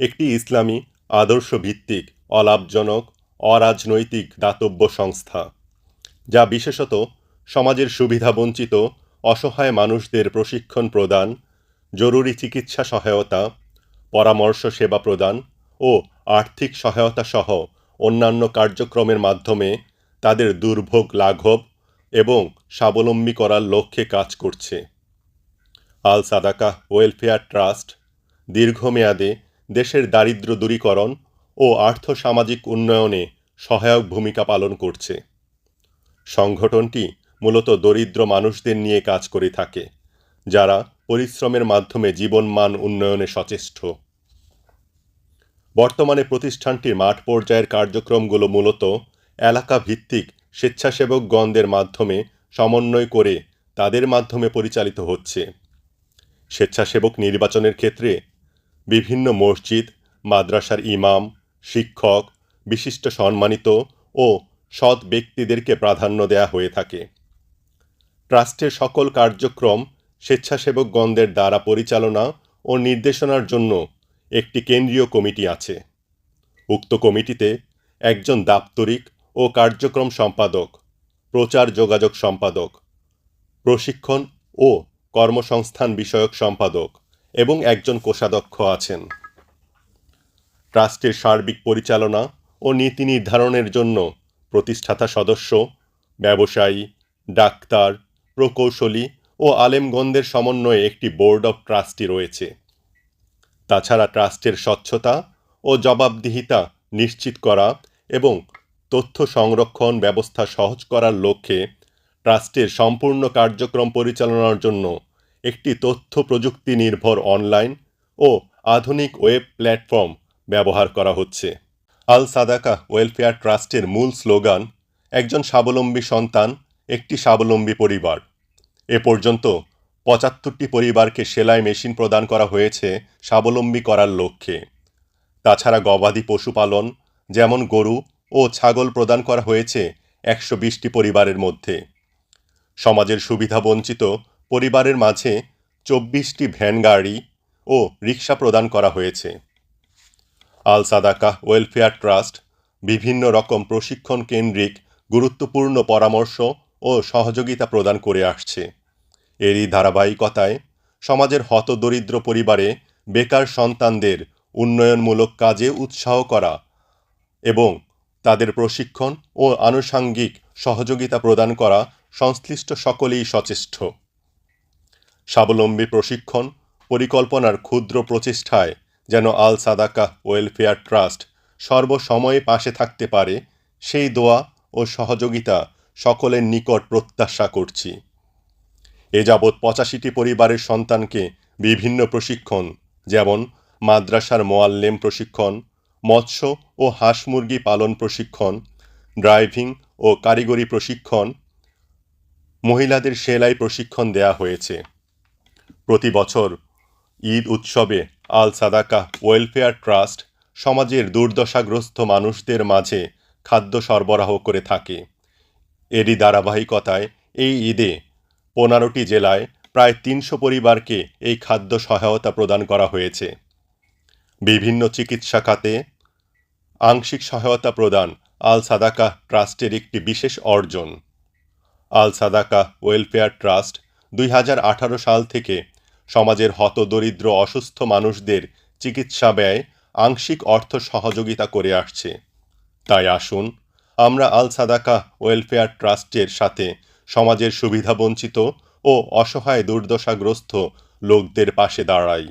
একটি ইসলামী আদর্শ ভিত্তিক অলাভজনক, অরাজনৈতিক দাতব্য সংস্থা, যা বিশেষত সমাজের সুবিধাবঞ্চিত অসহায় মানুষদের প্রশিক্ষণ প্রদান, জরুরি চিকিৎসা সহায়তা, পরামর্শ সেবা প্রদান ও আর্থিক সহায়তা সহ অন্যান্য কার্যক্রমের মাধ্যমে তাদের দুর্ভোগ লাঘব এবং স্বাবলম্বী করার লক্ষ্যে কাজ করছে। আল সাদাকা ওয়েলফেয়ার ট্রাস্ট দীর্ঘমেয়াদে দেশের দারিদ্র্য দূরীকরণ ও আর্থসামাজিক উন্নয়নে সহায়ক ভূমিকা পালন করছে। সংগঠনটি মূলত দরিদ্র মানুষদের নিয়ে কাজ করে থাকে, যারা পরিশ্রমের মাধ্যমে জীবনমান উন্নয়নে সচেষ্ট। বর্তমানে প্রতিষ্ঠানটির মাঠ পর্যায়ের কার্যক্রমগুলো মূলত এলাকা ভিত্তিক স্বেচ্ছাসেবকগণদের মাধ্যমে সমন্বয় করে তাদের মাধ্যমে পরিচালিত হচ্ছে। স্বেচ্ছাসেবক নির্বাচনের ক্ষেত্রে বিভিন্ন মসজিদ, মাদ্রাসার ইমাম, শিক্ষক, বিশিষ্ট সম্মানিত ও সৎ ব্যক্তিদেরকে প্রাধান্য দেয়া হয়ে থাকে। ট্রাস্টের সকল কার্যক্রম স্বেচ্ছাসেবকগণদের দ্বারা পরিচালনা ও নির্দেশনার জন্য একটি কেন্দ্রীয় কমিটি আছে। উক্ত কমিটিতে একজন দাপ্তরিক ও কার্যক্রম সম্পাদক, প্রচার যোগাযোগ সম্পাদক, প্রশিক্ষণ ও কর্মসংস্থান বিষয়ক সম্পাদক এবং একজন কোষাধ্যক্ষ আছেন। ট্রাস্টের সার্বিক পরিচালনা ও নীতি নির্ধারণের জন্য প্রতিষ্ঠাতা সদস্য, ব্যবসায়ী, ডাক্তার, প্রকৌশলী ও আলেমগণদের সমন্বয়ে একটি বোর্ড অব ট্রাস্টি রয়েছে। তাছাড়া ট্রাস্টের স্বচ্ছতা ও জবাবদিহিতা নিশ্চিত করা এবং তথ্য সংরক্ষণ ব্যবস্থা সহজ করার লক্ষ্যে ট্রাস্টের সম্পূর্ণ কার্যক্রম পরিচালনার জন্য একটি তথ্য প্রযুক্তি নির্ভর অনলাইন ও আধুনিক ওয়েব প্ল্যাটফর্ম ব্যবহার করা হচ্ছে। আল সাদাকা ওয়েলফেয়ার ট্রাস্টের মূল স্লোগান, একজন স্বাবলম্বী সন্তান, একটি স্বাবলম্বী পরিবার এ পর্যন্ত পঁচাত্তরটি পরিবারকে সেলাই মেশিন প্রদান করা হয়েছে স্বাবলম্বী করার লক্ষ্যে। তাছাড়া গবাদি পশুপালন, যেমন গরু ও ছাগল প্রদান করা হয়েছে একশো বিশটি পরিবারের মধ্যে। সমাজের সুবিধাবঞ্চিত পরিবারের মাঝে চব্বিশটি ভ্যান গাড়ি ও রিক্সা প্রদান করা হয়েছে। আল সাদাকা ওয়েলফেয়ার ট্রাস্ট বিভিন্ন রকম প্রশিক্ষণ কেন্দ্রিক গুরুত্বপূর্ণ পরামর্শ ও সহযোগিতা প্রদান করে আসছে। এরই ধারাবাহিকতায় সমাজের হতদরিদ্র পরিবারে বেকার সন্তানদের উন্নয়নমূলক কাজে উৎসাহ করা এবং তাদের প্রশিক্ষণ ও আনুষাঙ্গিক সহযোগিতা প্রদান করা সংশ্লিষ্ট সকলেই সচেষ্ট। স্বাবলম্বী প্রশিক্ষণ, পরিকল্পনার ক্ষুদ্র প্রচেষ্টায় যেন আল সাদাকা ওয়েলফেয়ার ট্রাস্ট সর্বসময়ে পাশে থাকতে পারে, সেই দোয়া ও সহযোগিতা সকলের নিকট প্রত্যাশা করছি। এ যাবৎ পঁচাশিটি পরিবারের সন্তানকে বিভিন্ন প্রশিক্ষণ, যেমন মাদ্রাসার মোয়াল্লেম প্রশিক্ষণ, মৎস্য ও হাঁস মুরগি পালন প্রশিক্ষণ, ড্রাইভিং ও কারিগরি প্রশিক্ষণ, মহিলাদের সেলাই প্রশিক্ষণ দেয়া হয়েছে। প্রতি বছর ঈদ উৎসবে আল সাদাকা ওয়েলফেয়ার ট্রাস্ট সমাজের দুর্দশাগ্রস্ত মানুষদের মাঝে খাদ্য সরবরাহ করে থাকে। এরই ধারাবাহিকতায় এই ঈদে পনেরোটি জেলায় প্রায় তিনশো পরিবারকে এই খাদ্য সহায়তা প্রদান করা হয়েছে। বিভিন্ন চিকিৎসা খাতে আংশিক সহায়তা প্রদান আল সাদাকা ট্রাস্টের একটি বিশেষ অর্জন। আল সাদাকা ওয়েলফেয়ার ট্রাস্ট দুই হাজার আঠারো সাল থেকে সমাজের হতদরিদ্র অসুস্থ মানুষদের চিকিৎসা ব্যয় আংশিক অর্থ সহযোগিতা করে আসছে। তাই আসুন, আমরা আল সাদাকা ওয়েলফেয়ার ট্রাস্টের সাথে সমাজের সুবিধাবঞ্চিত ও অসহায় দুর্দশাগ্রস্ত লোকদের পাশে দাঁড়াই।